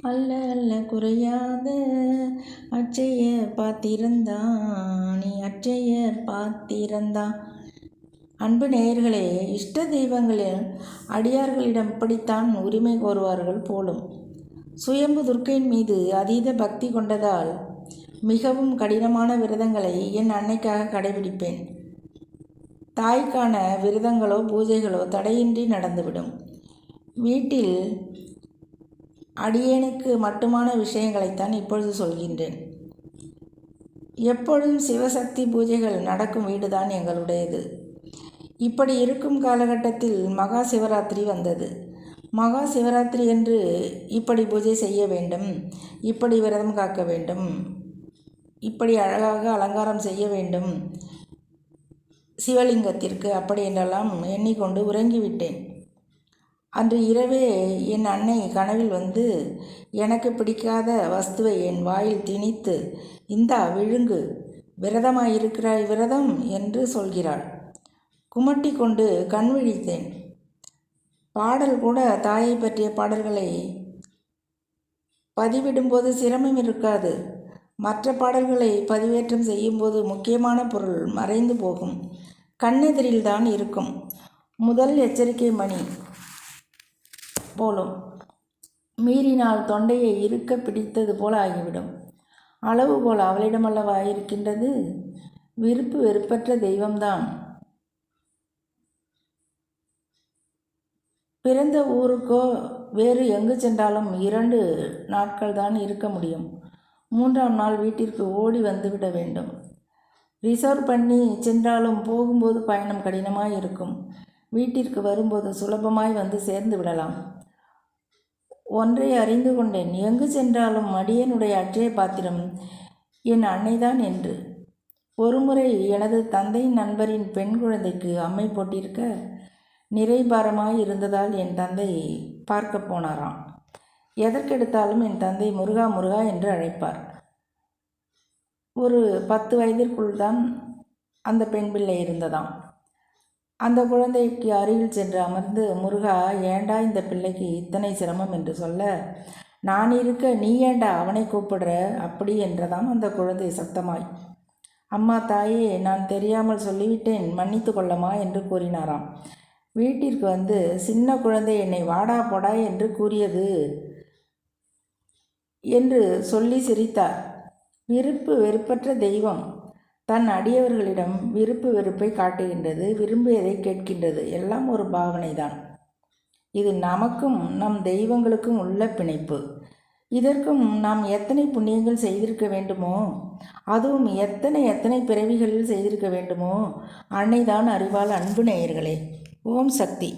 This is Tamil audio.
அல்ல அல்ல குறையாத அச்சைய பார்த்திருந்தா நீ அச்சைய பார்த்திருந்தான் அன்பு நேயர்களே இஷ்ட தெய்வங்களில் அடியார்களிடம் இப்படித்தான் உரிமை கோருவார்கள் போலும். சுயம்பு துர்க்கையின் மீது அதீத பக்தி கொண்டதால் மிகவும் கடினமான விரதங்களை என் அன்னைக்காக கடைபிடிப்பேன். தாய்க்கான விரதங்களோ பூஜைகளோ தடையின்றி நடந்துவிடும். வீட்டில் அடியேனுக்கு மட்டுமான விஷயங்களைத்தான் இப்பொழுது சொல்கின்றேன். எப்பொழுதும் சிவசக்தி பூஜைகள் நடக்கும் வீடுதான் எங்களுடையது. இப்படி இருக்கும் காலகட்டத்தில் மகா சிவராத்திரி வந்தது. மகா சிவராத்திரி என்று இப்படி பூஜை செய்ய வேண்டும் இப்படி விரதம் காக்க வேண்டும் இப்படி அழகாக அலங்காரம் செய்ய வேண்டும் சிவலிங்கத்திற்கு அப்படி என்றெல்லாம் எண்ணிக்கொண்டு உறங்கிவிட்டேன். அன்று இரவே என் அன்னை கனவில் வந்து எனக்கு பிடிக்காத வஸ்துவை என் வாயில் திணித்து இந்தா விழுங்கு. விரதமாயிருக்கிறாய் விரதம் என்று சொல்கிறாள். குமட்டி கொண்டு கண் விழித்தேன். பாடல் கூட தாயை பற்றிய பாடல்களை பதிவிடும்போது சிரமம் இருக்காது. மற்ற பாடல்களை பதிவேற்றம் செய்யும்போது முக்கியமான பொருள் மறைந்து போகும். கண்ணெதிரில்தான் இருக்கும். முதல் எச்சரிக்கை மணி. போலும். மீறினால் தொண்டையை இருக்க பிடித்தது போல ஆகிவிடும். அளவு போல் அவளிடமல்லவா இருக்கின்றது? விருப்பு வெறுப்பற்ற தெய்வம்தான். பிறந்த ஊருக்கோ வேறு எங்கு சென்றாலும் இரண்டு நாட்கள் தான் இருக்க முடியும். மூன்றாம் நாள் வீட்டிற்கு ஓடி வந்துவிட வேண்டும். ரிசர்வ் பண்ணி சென்றாலும் போகும்போது பயணம் கடினமாய் இருக்கும். வீட்டிற்கு வரும்போது சுலபமாய் வந்து சேர்ந்து விடலாம். ஒன்றை அறிந்து கொண்டேன். எங்கு சென்றாலும் மடியனுடைய அற்றைய பாத்திரம் என் அன்னைதான் என்று. ஒருமுறை எனது தந்தை நண்பரின் பெண் குழந்தைக்கு அம்மை போட்டிருக்க நிறைபாரமாய் இருந்ததால் என் தந்தை பார்க்க போனாராம். எதற்கெடுத்தாலும் என் தந்தை முருகா முருகா என்று அழைப்பார். ஒரு பத்து வயதிற்குள் தான் அந்த பெண் பிள்ளை இருந்ததாம். அந்த குழந்தைக்கு அருகில் சென்று அமர்ந்து முருகா ஏண்டா இந்த பிள்ளைக்கு இத்தனை சிரமம்? என்று சொல்ல நான் இருக்க நீ ஏண்டா அவனை கூப்பிடுற? அப்படி என்றதாம் அந்த குழந்தை சத்தமாய் அம்மா தாயே நான் தெரியாமல் சொல்லிவிட்டேன் மன்னித்து கொள்ளமா? என்று கூறினாராம். வீட்டிற்கு வந்து சின்ன குழந்தை என்னை வாடா போடா என்று கூறியது என்று சொல்லி சிரித்தார். விருப்பு வெறுப்பற்ற தெய்வம் தன் அடியவர்களிடம் விருப்பு வெறுப்பை காட்டுகின்றது விரும்பியதை கேட்கின்றது. எல்லாம் ஒரு பாவனை தான் இது நமக்கும் நம் தெய்வங்களுக்கும் உள்ள பிணைப்பு. இதற்கும் நாம் எத்தனை புண்ணியங்கள் செய்திருக்க வேண்டுமோ அதுவும் எத்தனை எத்தனை பிறவிகளில் செய்திருக்க வேண்டுமோ அன்னைதான் அறிவால் அன்பு நேயர்களே. ஓம் சக்தி.